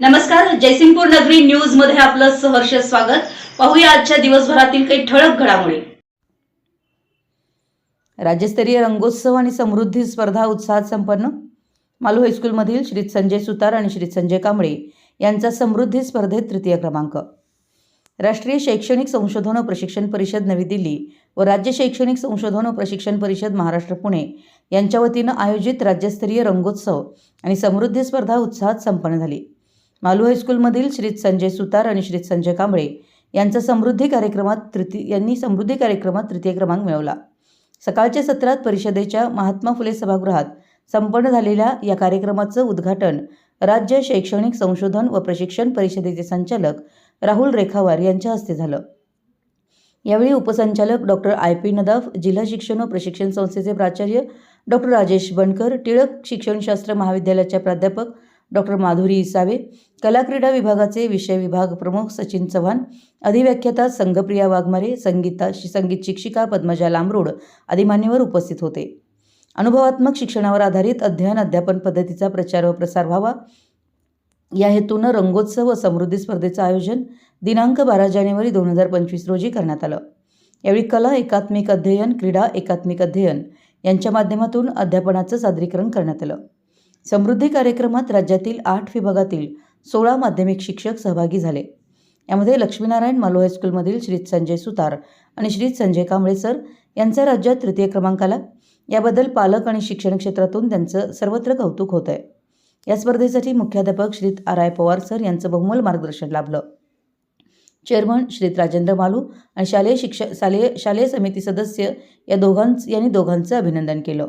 नमस्कार जयसिंगपूर नगरी न्यूजमध्ये आपलं सहर्ष स्वागत. पाहूया आजच्या दिवसभरातील काही ठळक घडामोडी. राज्यस्तरीय रंगोत्सव आणि समृद्धी स्पर्धा उत्साहात संपन्न. मालू हायस्कूलमधील श्री संजय सुतार आणि श्री संजय कांबळे यांचा समृद्धी स्पर्धेत तृतीय क्रमांक. राष्ट्रीय शैक्षणिक संशोधन व प्रशिक्षण परिषद नवी दिल्ली व राज्य शैक्षणिक संशोधन व प्रशिक्षण परिषद महाराष्ट्र पुणे यांच्या वतीनं आयोजित राज्यस्तरीय रंगोत्सव आणि समृद्धी स्पर्धा उत्साहात संपन्न झाली. मालू हायस्कूलमधील श्री संजय सुतार आणि श्री संजय कांबळे यांचा समृद्धी कार्यक्रमात तृतीय यांनी समृद्धी कार्यक्रमात तृतीय क्रमांक मिळवला. सकाळच्या सत्रात परिषदेच्या महात्मा फुले सभागृहात संपन्न झालेल्या या कार्यक्रमाचं उद्घाटन राज्य शैक्षणिक संशोधन व प्रशिक्षण परिषदेचे संचालक राहुल रेखावार यांच्या हस्ते झालं. यावेळी उपसंचालक डॉक्टर आय पी नदाफ जिल्हा शिक्षण व प्रशिक्षण संस्थेचे प्राचार्य डॉक्टर राजेश बनकर टिळक शिक्षणशास्त्र महाविद्यालयाच्या प्राध्यापक डॉक्टर माधुरी इसावे कला क्रीडा विभागाचे विषय विभाग प्रमुख सचिन चव्हाण अधिव्याख्याता संघप्रिया वाघमारे संगीता संगीत शिक्षिका पद्मजा लांबरोड आदी मान्यवर उपस्थित होते. अनुभवात्मक शिक्षणावर आधारित अध्ययन अध्यापन पद्धतीचा प्रचार व प्रसार व्हावा. या हेतूनं रंगोत्सव व समृद्धी स्पर्धेचं आयोजन दिनांक बारा जानेवारी दोन हजार पंचवीस रोजी करण्यात आलं. यावेळी कला एकात्मिक अध्ययन क्रीडा एकात्मिक अध्ययन यांच्या माध्यमातून अध्यापनाचं सादरीकरण करण्यात आलं. समृद्धी कार्यक्रमात राज्यातील आठ विभागातील सोळा माध्यमिक शिक्षक सहभागी झाले. यामध्ये लक्ष्मीनारायण मालो हायस्कूलमधील श्री संजय सुतार आणि श्री संजय कांबळे सर यांचा राज्यात तृतीय क्रमांक आला. याबद्दल पालक आणि शिक्षण क्षेत्रातून त्यांचं सर्वत्र कौतुक होत आहे या स्पर्धेसाठी मुख्याध्यापक श्रीत आर आय पवार सर यांचं बहुमोल मार्गदर्शन लाभलं. चेअरमन श्रीत राजेंद्र मालू आणि शालेय शिक्षक शालेय शालेय समिती सदस्य या दोघांच यांनी दोघांचं अभिनंदन केलं.